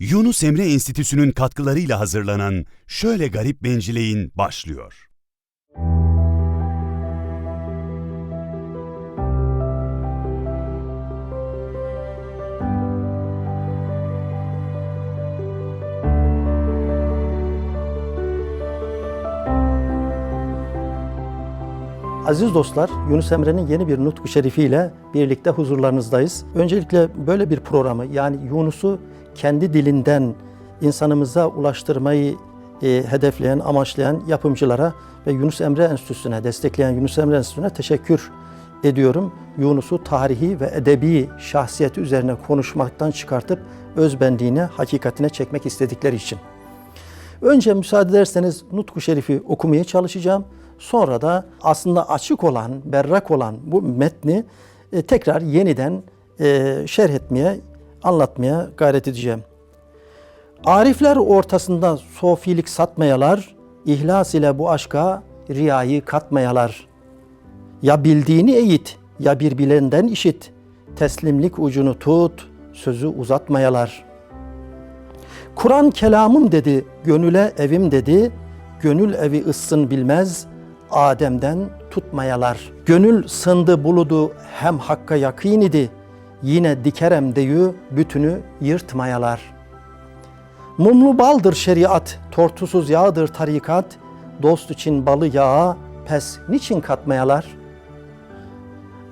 Yunus Emre Enstitüsü'nün katkılarıyla hazırlanan Şöyle Garip Bencileyin başlıyor. Aziz dostlar, Yunus Emre'nin yeni bir nutku şerifiyle birlikte huzurlarınızdayız. Öncelikle böyle bir programı yani Yunus'u kendi dilinden insanımıza ulaştırmayı e, hedefleyen, amaçlayan yapımcılara ve Yunus Emre Enstitüsü'ne, destekleyen Yunus Emre Enstitüsü'ne teşekkür ediyorum. Yunus'u tarihi ve edebi şahsiyeti üzerine konuşmaktan çıkartıp özbenliğine, hakikatine çekmek istedikleri için. Önce müsaade ederseniz Nutku Şerif'i okumaya çalışacağım. Sonra da aslında açık olan, berrak olan bu metni e, tekrar yeniden e, şerh etmeye, anlatmaya gayret edeceğim. Arifler ortasında sofilik satmayalar, ihlas ile bu aşka riyayı katmayalar. Ya bildiğini eğit, ya bir bilenden işit. Teslimlik ucunu tut, sözü uzatmayalar.'' Kur'an kelamım dedi, gönüle evim dedi. Gönül evi ıssın bilmez, Adem'den tutmayalar. Gönül sındı buludu hem hakka yakın idi. Yine dikerem deyü bütünü yırtmayalar. Mumlu baldır şeriat, tortusuz yağdır tarikat. Dost için balı yağa, pes niçin katmayalar?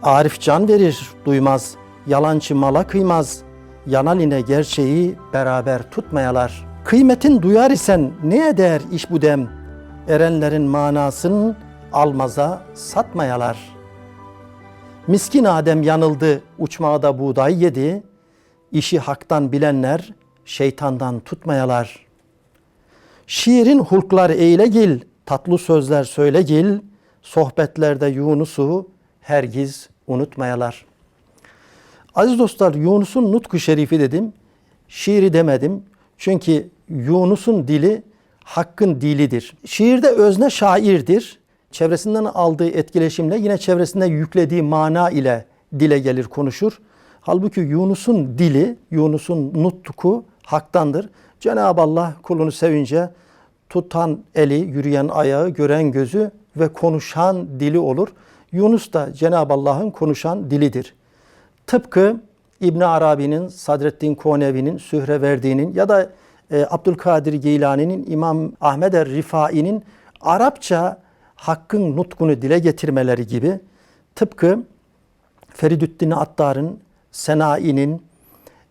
Arif can verir, duymaz. Yalancı mala kıymaz.'' yanaline gerçeği beraber tutmayalar. Kıymetin duyar isen ne eder iş bu dem? Erenlerin manasın almaza satmayalar. Miskin Adem yanıldı, uçmağda buğday yedi. İşi haktan bilenler şeytandan tutmayalar. Şiirin hulklar eyle gil, tatlı sözler söyle gil. Sohbetlerde Yunus'u hergiz unutmayalar.'' Aziz dostlar Yunus'un nutku şerifi dedim. Şiiri demedim. Çünkü Yunus'un dili hakkın dilidir. Şiirde özne şairdir. Çevresinden aldığı etkileşimle yine çevresinde yüklediği mana ile dile gelir konuşur. Halbuki Yunus'un dili, Yunus'un nutku haktandır. Cenab-ı Allah kulunu sevince tutan eli, yürüyen ayağı, gören gözü ve konuşan dili olur. Yunus da Cenab-ı Allah'ın konuşan dilidir. Tıpkı İbn Arabi'nin, Sadreddin Konevi'nin, Sühreverdi'nin ya da e, Abdülkadir Geylani'nin, İmam Ahmed er Rifai'nin Arapça hakkın nutkunu dile getirmeleri gibi tıpkı Feridüddin Attar'ın, Senai'nin,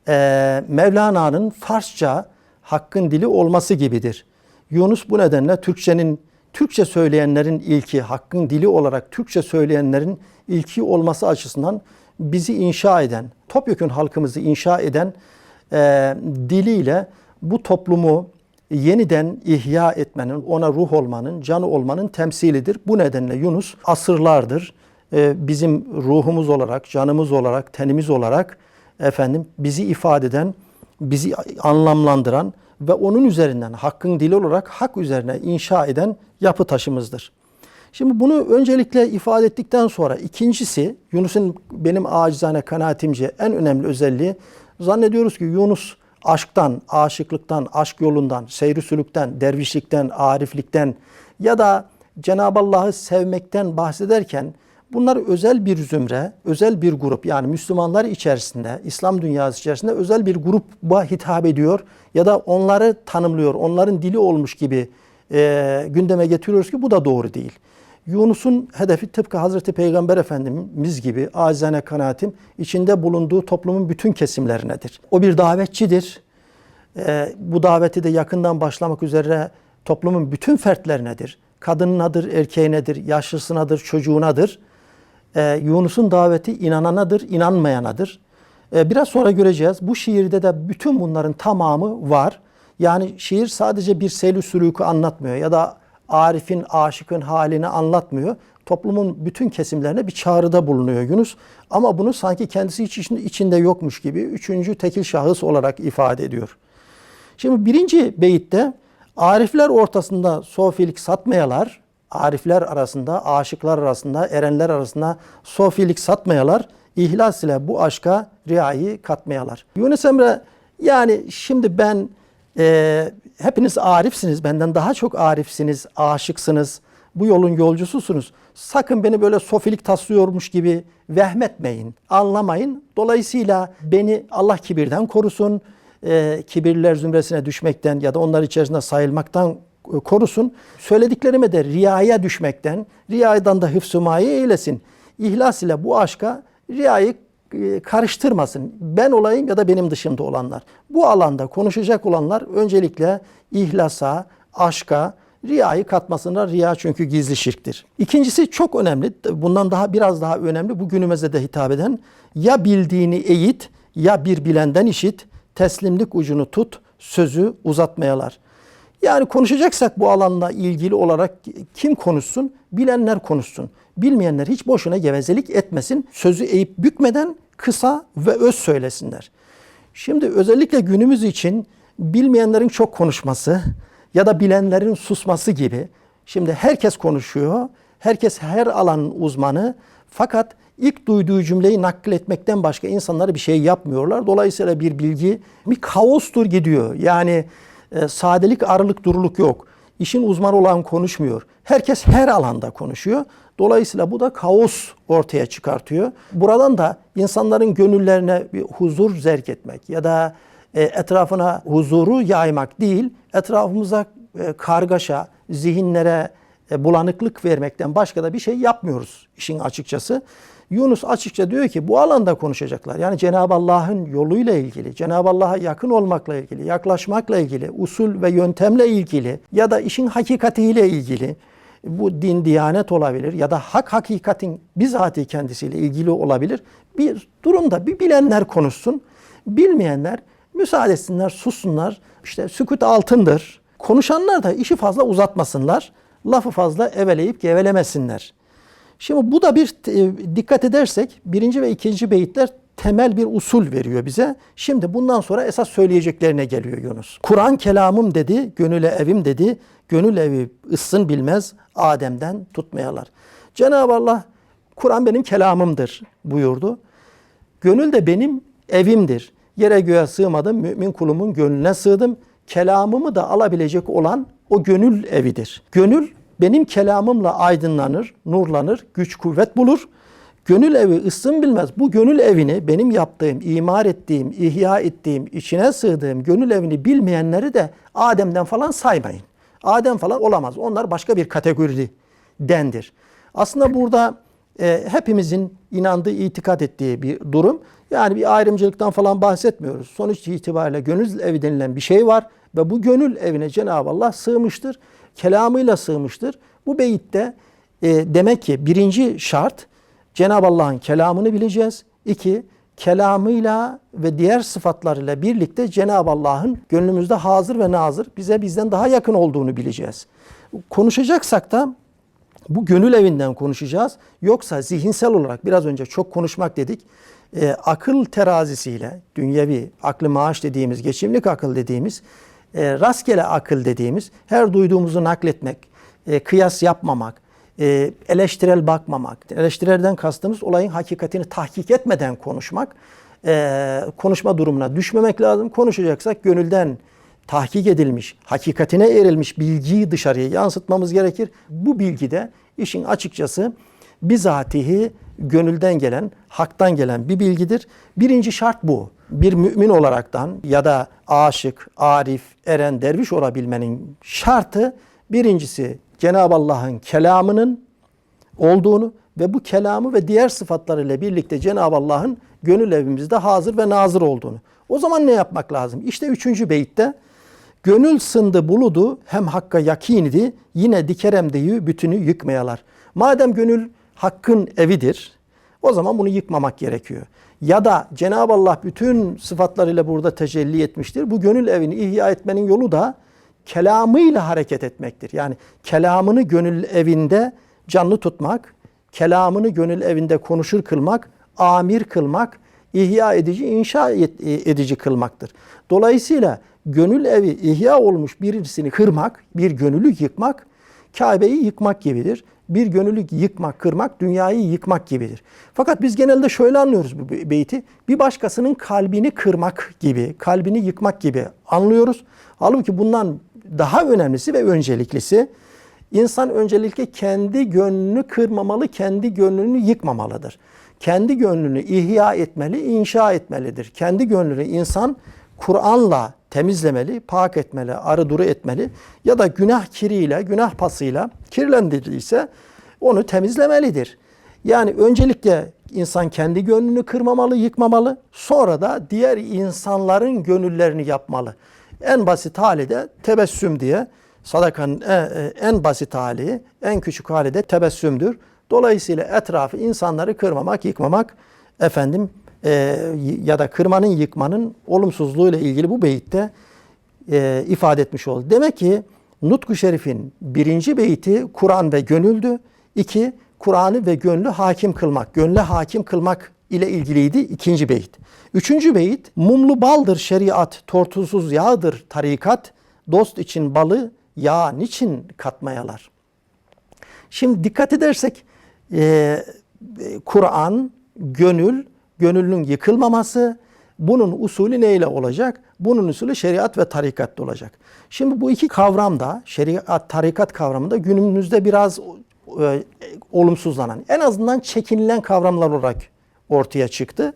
e, Mevlana'nın Farsça hakkın dili olması gibidir. Yunus bu nedenle Türkçenin Türkçe söyleyenlerin ilki, hakkın dili olarak Türkçe söyleyenlerin ilki olması açısından bizi inşa eden, topyekun halkımızı inşa eden e, diliyle bu toplumu yeniden ihya etmenin, ona ruh olmanın, canı olmanın temsilidir. Bu nedenle Yunus asırlardır e, bizim ruhumuz olarak, canımız olarak, tenimiz olarak efendim bizi ifade eden, bizi anlamlandıran ve onun üzerinden hakkın dili olarak hak üzerine inşa eden yapı taşımızdır. Şimdi bunu öncelikle ifade ettikten sonra ikincisi Yunus'un benim acizane kanaatimce en önemli özelliği zannediyoruz ki Yunus aşktan, aşıklıktan, aşk yolundan, seyri sülükten, dervişlikten, ariflikten ya da Cenab-ı Allah'ı sevmekten bahsederken bunlar özel bir zümre, özel bir grup yani Müslümanlar içerisinde, İslam dünyası içerisinde özel bir gruba hitap ediyor ya da onları tanımlıyor, onların dili olmuş gibi e, gündeme getiriyoruz ki bu da doğru değil. Yunus'un hedefi tıpkı Hazreti Peygamber Efendimiz gibi acizane kanaatim içinde bulunduğu toplumun bütün kesimlerinedir. O bir davetçidir. Ee, bu daveti de yakından başlamak üzere toplumun bütün fertlerinedir. Kadınınadır, erkeğinedir, yaşlısınadır, çocuğunadır. Ee, Yunus'un daveti inananadır, inanmayanadır. Ee, biraz sonra göreceğiz. Bu şiirde de bütün bunların tamamı var. Yani şiir sadece bir seyli sülükü anlatmıyor ya da Arif'in, aşıkın halini anlatmıyor. Toplumun bütün kesimlerine bir çağrıda bulunuyor Yunus. Ama bunu sanki kendisi hiç içinde yokmuş gibi üçüncü tekil şahıs olarak ifade ediyor. Şimdi birinci beyitte Arifler ortasında sofilik satmayalar, Arifler arasında, aşıklar arasında, erenler arasında sofilik satmayalar, ihlas ile bu aşka riayı katmayalar. Yunus Emre Yani şimdi ben e, hepiniz arifsiniz, benden daha çok arifsiniz, aşıksınız, bu yolun yolcususunuz. Sakın beni böyle sofilik taslıyormuş gibi vehmetmeyin, anlamayın. Dolayısıyla beni Allah kibirden korusun, e, kibirliler zümresine düşmekten ya da onlar içerisinde sayılmaktan e, korusun. Söylediklerime de riyaya düşmekten, riyadan da hıfz-ı eylesin. İhlas ile bu aşka riyayı karıştırmasın. Ben olayım ya da benim dışımda olanlar. Bu alanda konuşacak olanlar öncelikle ihlasa, aşka, riyayı katmasınlar. Riya çünkü gizli şirktir. İkincisi çok önemli. Bundan daha biraz daha önemli. Bu günümüzde de hitap eden ya bildiğini eğit ya bir bilenden işit, teslimlik ucunu tut, sözü uzatmayalar. Yani konuşacaksak bu alanla ilgili olarak kim konuşsun? Bilenler konuşsun. Bilmeyenler hiç boşuna gevezelik etmesin. Sözü eğip bükmeden kısa ve öz söylesinler. Şimdi özellikle günümüz için bilmeyenlerin çok konuşması ya da bilenlerin susması gibi. Şimdi herkes konuşuyor. Herkes her alanın uzmanı. Fakat ilk duyduğu cümleyi nakletmekten başka insanlar bir şey yapmıyorlar. Dolayısıyla bir bilgi bir kaostur gidiyor. Yani e, sadelik, arılık, duruluk yok. İşin uzmanı olan konuşmuyor. Herkes her alanda konuşuyor. Dolayısıyla bu da kaos ortaya çıkartıyor. Buradan da insanların gönüllerine bir huzur zerk etmek ya da e, etrafına huzuru yaymak değil, etrafımıza e, kargaşa, zihinlere e, bulanıklık vermekten başka da bir şey yapmıyoruz işin açıkçası. Yunus açıkça diyor ki bu alanda konuşacaklar. Yani Cenab-ı Allah'ın yoluyla ilgili, Cenab-ı Allah'a yakın olmakla ilgili, yaklaşmakla ilgili, usul ve yöntemle ilgili ya da işin hakikatiyle ilgili bu din, diyanet olabilir ya da hak hakikatin bizatihi kendisiyle ilgili olabilir. Bir durumda bir bilenler konuşsun, bilmeyenler müsaade etsinler, sussunlar. İşte sükut altındır. Konuşanlar da işi fazla uzatmasınlar. Lafı fazla eveleyip gevelemesinler. Şimdi bu da bir e, dikkat edersek birinci ve ikinci beyitler temel bir usul veriyor bize. Şimdi bundan sonra esas söyleyeceklerine geliyor Yunus. Kur'an kelamım dedi, gönüle evim dedi. Gönül evi ıssın bilmez, Adem'den tutmayalar. Cenab-ı Allah Kur'an benim kelamımdır buyurdu. Gönül de benim evimdir. Yere göğe sığmadım, mümin kulumun gönlüne sığdım. Kelamımı da alabilecek olan o gönül evidir. Gönül benim kelamımla aydınlanır, nurlanır, güç kuvvet bulur. Gönül evi ıssın bilmez. Bu gönül evini benim yaptığım, imar ettiğim, ihya ettiğim, içine sığdığım gönül evini bilmeyenleri de Adem'den falan saymayın. Adem falan olamaz. Onlar başka bir kategori dendir. Aslında burada e, hepimizin inandığı, itikat ettiği bir durum. Yani bir ayrımcılıktan falan bahsetmiyoruz. Sonuç itibariyle gönül evi denilen bir şey var ve bu gönül evine Cenab-ı Allah sığmıştır. Kelamıyla sığmıştır. Bu beyitte e, demek ki birinci şart Cenab-ı Allah'ın kelamını bileceğiz. İki, kelamıyla ve diğer sıfatlarıyla birlikte Cenab-ı Allah'ın gönlümüzde hazır ve nazır bize bizden daha yakın olduğunu bileceğiz. Konuşacaksak da bu gönül evinden konuşacağız. Yoksa zihinsel olarak biraz önce çok konuşmak dedik. E, akıl terazisiyle dünyevi aklı maaş dediğimiz, geçimlik akıl dediğimiz, e, rastgele akıl dediğimiz, her duyduğumuzu nakletmek, e, kıyas yapmamak, e, eleştirel bakmamak. Eleştirelden kastımız olayın hakikatini tahkik etmeden konuşmak. E, konuşma durumuna düşmemek lazım. Konuşacaksak gönülden tahkik edilmiş, hakikatine erilmiş bilgiyi dışarıya yansıtmamız gerekir. Bu bilgi de işin açıkçası bizatihi gönülden gelen, haktan gelen bir bilgidir. Birinci şart bu. Bir mümin olaraktan ya da aşık, arif, eren, derviş olabilmenin şartı birincisi Cenab-ı Allah'ın kelamının olduğunu ve bu kelamı ve diğer sıfatlarıyla birlikte Cenab-ı Allah'ın gönül evimizde hazır ve nazır olduğunu. O zaman ne yapmak lazım? İşte üçüncü beyitte Gönül sındı buludu hem hakka yakin idi yine dikerem deyi bütünü yıkmayalar. Madem gönül hakkın evidir o zaman bunu yıkmamak gerekiyor. Ya da Cenab-ı Allah bütün sıfatlarıyla burada tecelli etmiştir. Bu gönül evini ihya etmenin yolu da kelamıyla hareket etmektir. Yani kelamını gönül evinde canlı tutmak, kelamını gönül evinde konuşur kılmak, amir kılmak, ihya edici, inşa edici kılmaktır. Dolayısıyla gönül evi ihya olmuş birisini kırmak, bir gönülü yıkmak, Kabe'yi yıkmak gibidir. Bir gönüllü yıkmak, kırmak, dünyayı yıkmak gibidir. Fakat biz genelde şöyle anlıyoruz bu be- beyti. Bir başkasının kalbini kırmak gibi, kalbini yıkmak gibi anlıyoruz. Halbuki bundan daha önemlisi ve önceliklisi insan öncelikle kendi gönlünü kırmamalı, kendi gönlünü yıkmamalıdır. Kendi gönlünü ihya etmeli, inşa etmelidir. Kendi gönlünü insan Kur'an'la temizlemeli, pak etmeli, arı duru etmeli ya da günah kiriyle, günah pasıyla kirlendirdiyse onu temizlemelidir. Yani öncelikle insan kendi gönlünü kırmamalı, yıkmamalı. Sonra da diğer insanların gönüllerini yapmalı. En basit hali de tebessüm diye sadakanın en, en basit hali, en küçük hali de tebessümdür. Dolayısıyla etrafı insanları kırmamak, yıkmamak efendim e, ya da kırmanın, yıkmanın olumsuzluğuyla ilgili bu beyitte e, ifade etmiş oldu. Demek ki Nutku Şerif'in birinci beyti Kur'an ve gönüldü. İki, Kur'an'ı ve gönlü hakim kılmak, gönle hakim kılmak ile ilgiliydi ikinci beyit. Üçüncü beyit, mumlu baldır şeriat, tortuzsuz yağdır tarikat, dost için balı yağ niçin katmayalar? Şimdi dikkat edersek e, Kur'an, gönül, gönlün yıkılmaması, bunun usulü neyle olacak? Bunun usulü şeriat ve tarikatta olacak. Şimdi bu iki kavram da şeriat, tarikat kavramı da günümüzde biraz e, olumsuzlanan, en azından çekinilen kavramlar olarak ortaya çıktı.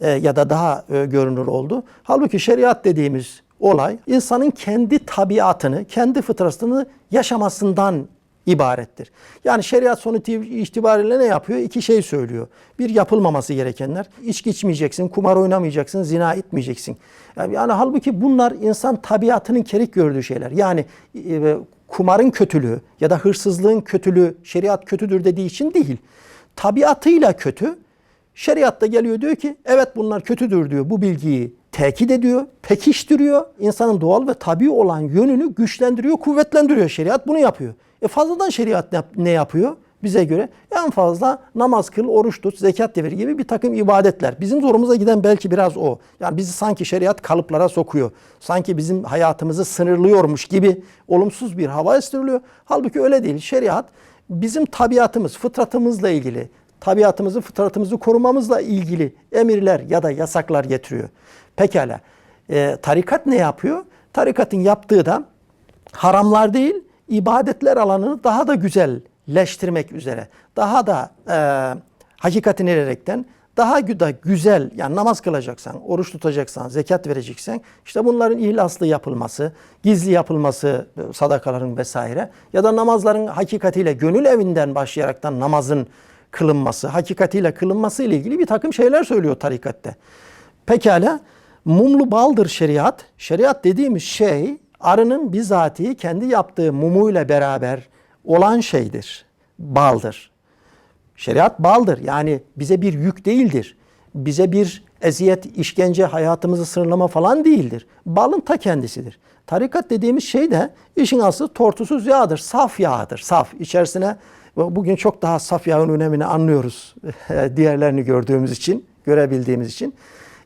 E, ya da daha e, görünür oldu. Halbuki şeriat dediğimiz olay insanın kendi tabiatını, kendi fıtratını yaşamasından ibarettir. Yani şeriat sonuç itibariyle ne yapıyor? İki şey söylüyor. Bir yapılmaması gerekenler. İçki içmeyeceksin, kumar oynamayacaksın, zina etmeyeceksin. Yani, yani halbuki bunlar insan tabiatının kerik gördüğü şeyler. Yani e, kumarın kötülüğü ya da hırsızlığın kötülüğü şeriat kötüdür dediği için değil. Tabiatıyla kötü. Şeriatta geliyor diyor ki evet bunlar kötüdür diyor. Bu bilgiyi tekit ediyor, pekiştiriyor. İnsanın doğal ve tabii olan yönünü güçlendiriyor, kuvvetlendiriyor. Şeriat bunu yapıyor. E fazladan şeriat ne, yapıyor? Bize göre en fazla namaz kıl, oruç tut, zekat devir gibi bir takım ibadetler. Bizim zorumuza giden belki biraz o. Yani bizi sanki şeriat kalıplara sokuyor. Sanki bizim hayatımızı sınırlıyormuş gibi olumsuz bir hava estiriliyor. Halbuki öyle değil. Şeriat bizim tabiatımız, fıtratımızla ilgili, tabiatımızı, fıtratımızı korumamızla ilgili emirler ya da yasaklar getiriyor. Pekala. E, tarikat ne yapıyor? Tarikatın yaptığı da haramlar değil, ibadetler alanını daha da güzelleştirmek üzere. Daha da e, hakikatini ererekten daha da güzel yani namaz kılacaksan, oruç tutacaksan, zekat vereceksen işte bunların ihlaslı yapılması, gizli yapılması sadakaların vesaire ya da namazların hakikatiyle gönül evinden başlayaraktan namazın kılınması, hakikatiyle kılınması ile ilgili bir takım şeyler söylüyor tarikatte. Pekala mumlu baldır şeriat. Şeriat dediğimiz şey arının bizatihi kendi yaptığı mumuyla beraber olan şeydir. Baldır. Şeriat baldır. Yani bize bir yük değildir. Bize bir eziyet, işkence, hayatımızı sınırlama falan değildir. Balın ta kendisidir. Tarikat dediğimiz şey de işin aslı tortusuz yağdır. Saf yağdır. Saf. İçerisine bugün çok daha saf yağın önemini anlıyoruz. Diğerlerini gördüğümüz için, görebildiğimiz için.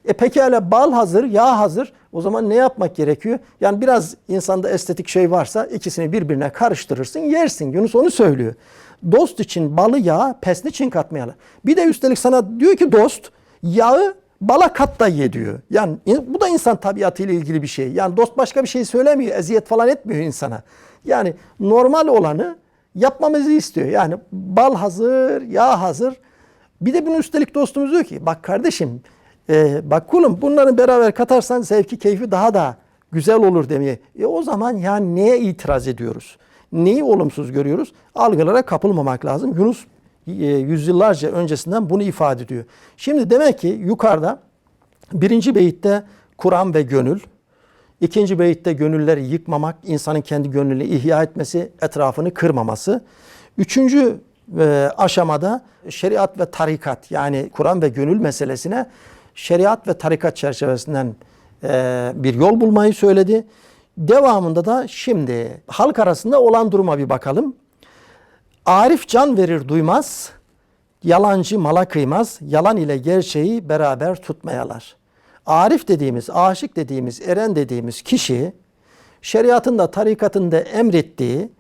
E pekala bal hazır, yağ hazır. O zaman ne yapmak gerekiyor? Yani biraz insanda estetik şey varsa ikisini birbirine karıştırırsın, yersin. Yunus onu söylüyor. Dost için balı yağı, pesni için katmayalı. Bir de üstelik sana diyor ki dost, yağı bala kat da ye diyor. Yani bu da insan tabiatıyla ilgili bir şey. Yani dost başka bir şey söylemiyor, eziyet falan etmiyor insana. Yani normal olanı yapmamızı istiyor. Yani bal hazır, yağ hazır. Bir de bunun üstelik dostumuz diyor ki bak kardeşim e, bak kulum bunların beraber katarsan zevki keyfi daha da güzel olur demeye. E o zaman yani neye itiraz ediyoruz? Neyi olumsuz görüyoruz? Algılara kapılmamak lazım. Yunus e, yüzyıllarca öncesinden bunu ifade ediyor. Şimdi demek ki yukarıda birinci beyitte Kur'an ve gönül, ikinci beyitte gönülleri yıkmamak, insanın kendi gönlünü ihya etmesi, etrafını kırmaması. Üçüncü e, aşamada şeriat ve tarikat yani Kur'an ve gönül meselesine şeriat ve tarikat çerçevesinden e, bir yol bulmayı söyledi. Devamında da şimdi halk arasında olan duruma bir bakalım. Arif can verir duymaz, yalancı mala kıymaz, yalan ile gerçeği beraber tutmayalar. Arif dediğimiz, aşık dediğimiz, eren dediğimiz kişi şeriatın da tarikatın da emrettiği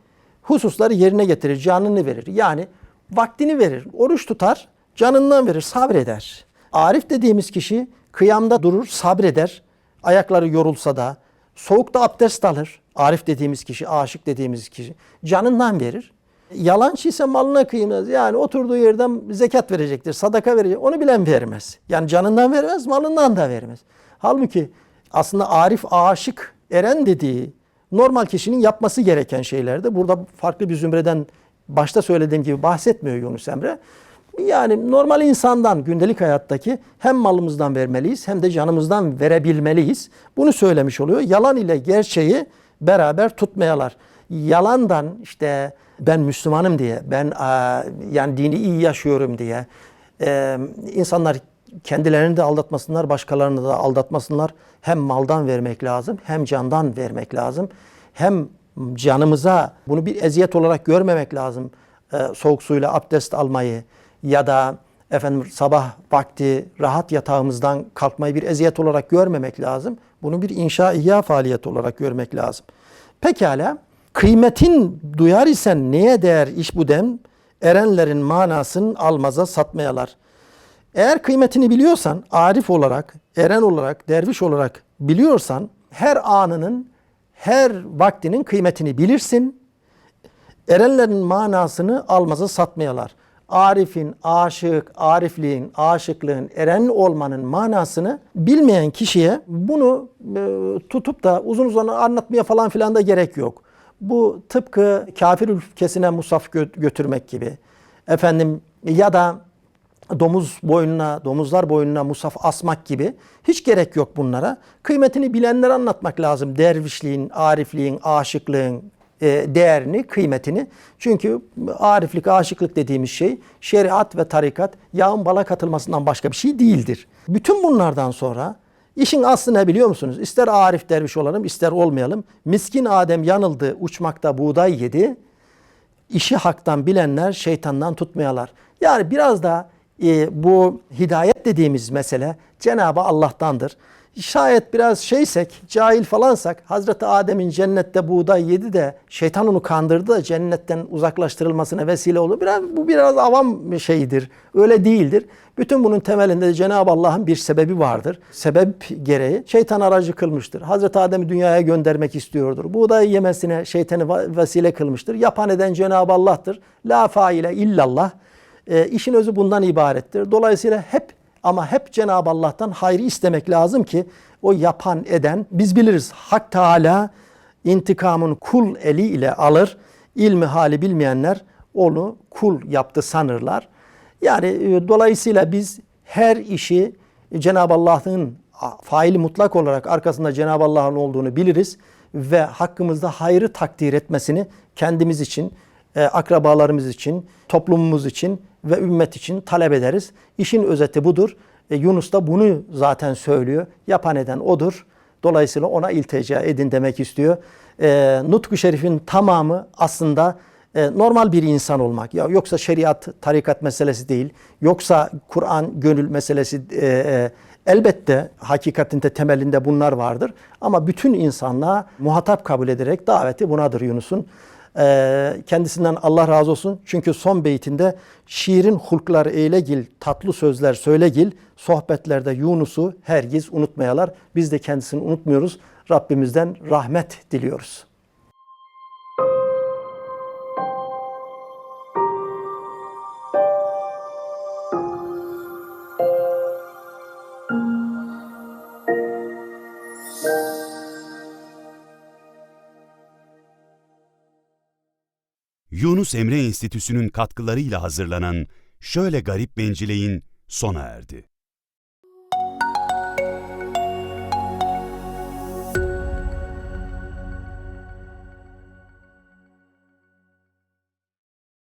hususları yerine getirir, canını verir. Yani vaktini verir, oruç tutar, canından verir, sabreder. Arif dediğimiz kişi kıyamda durur, sabreder. Ayakları yorulsa da, soğukta abdest alır. Arif dediğimiz kişi, aşık dediğimiz kişi canından verir. Yalancı ise malına kıymaz. Yani oturduğu yerden zekat verecektir, sadaka verecek. Onu bilen vermez. Yani canından vermez, malından da vermez. Halbuki aslında arif, aşık, eren dediği normal kişinin yapması gereken şeylerde. Burada farklı bir zümreden başta söylediğim gibi bahsetmiyor Yunus Emre. Yani normal insandan gündelik hayattaki hem malımızdan vermeliyiz hem de canımızdan verebilmeliyiz. Bunu söylemiş oluyor. Yalan ile gerçeği beraber tutmayalar. Yalandan işte ben Müslümanım diye, ben yani dini iyi yaşıyorum diye eee, insanlar kendilerini de aldatmasınlar, başkalarını da aldatmasınlar. Hem maldan vermek lazım, hem candan vermek lazım. Hem canımıza bunu bir eziyet olarak görmemek lazım. Eee, soğuk suyla abdest almayı ya da efendim sabah vakti rahat yatağımızdan kalkmayı bir eziyet olarak görmemek lazım. Bunu bir inşa ihya faaliyeti olarak görmek lazım. Pekala kıymetin duyar isen neye değer iş bu dem? Erenlerin manasını almaza satmayalar. Eğer kıymetini biliyorsan, arif olarak, eren olarak, derviş olarak biliyorsan her anının, her vaktinin kıymetini bilirsin. Erenlerin manasını almaza satmayalar. Arifin, aşık, arifliğin, aşıklığın, eren olmanın manasını bilmeyen kişiye bunu e, tutup da uzun uzun anlatmaya falan filan da gerek yok. Bu tıpkı kafir ülkesine musaf gö- götürmek gibi. Efendim ya da domuz boynuna, domuzlar boynuna musaf asmak gibi hiç gerek yok bunlara. Kıymetini bilenlere anlatmak lazım. Dervişliğin, arifliğin, aşıklığın değerini, kıymetini. Çünkü ariflik, aşıklık dediğimiz şey şeriat ve tarikat yağın bala katılmasından başka bir şey değildir. Bütün bunlardan sonra işin aslı ne biliyor musunuz? İster arif derviş olalım, ister olmayalım. Miskin Adem yanıldı, uçmakta buğday yedi işi haktan bilenler şeytandan tutmayalar. Yani biraz da e, bu hidayet dediğimiz mesele Cenab-ı Allah'tandır. Şayet biraz şeysek, cahil falansak, Hazreti Adem'in cennette buğday yedi de şeytan onu kandırdı da cennetten uzaklaştırılmasına vesile olur. Biraz, bu biraz avam bir şeydir. Öyle değildir. Bütün bunun temelinde de Cenab-ı Allah'ın bir sebebi vardır. Sebep gereği şeytan aracı kılmıştır. Hazreti Adem'i dünyaya göndermek istiyordur. Buğday yemesine şeytanı vesile kılmıştır. Yapan eden Cenab-ı Allah'tır. La faile illallah. E, işin özü bundan ibarettir. Dolayısıyla hep ama hep Cenab-ı Allah'tan hayrı istemek lazım ki o yapan eden biz biliriz. Hak Teala intikamın kul eli ile alır. İlmi hali bilmeyenler onu kul yaptı sanırlar. Yani e, dolayısıyla biz her işi Cenab-ı Allah'ın faili mutlak olarak arkasında Cenab-ı Allah'ın olduğunu biliriz ve hakkımızda hayrı takdir etmesini kendimiz için, e, akrabalarımız için, toplumumuz için ve ümmet için talep ederiz. İşin özeti budur. E, Yunus da bunu zaten söylüyor. Yapan eden odur. Dolayısıyla ona iltica edin demek istiyor. E, Nutku Şerif'in tamamı aslında e, normal bir insan olmak. Ya yoksa şeriat, tarikat meselesi değil. Yoksa Kur'an, gönül meselesi e, e, elbette hakikatinde temelinde bunlar vardır. Ama bütün insanlığa muhatap kabul ederek daveti bunadır Yunus'un. E, kendisinden Allah razı olsun. Çünkü son beytinde şiirin hulkları eylegil, tatlı sözler söylegil, sohbetlerde Yunus'u hergiz unutmayalar. Biz de kendisini unutmuyoruz. Rabbimizden rahmet diliyoruz. Yunus Emre Enstitüsü'nün katkılarıyla hazırlanan Şöyle Garip Bencileyin sona erdi.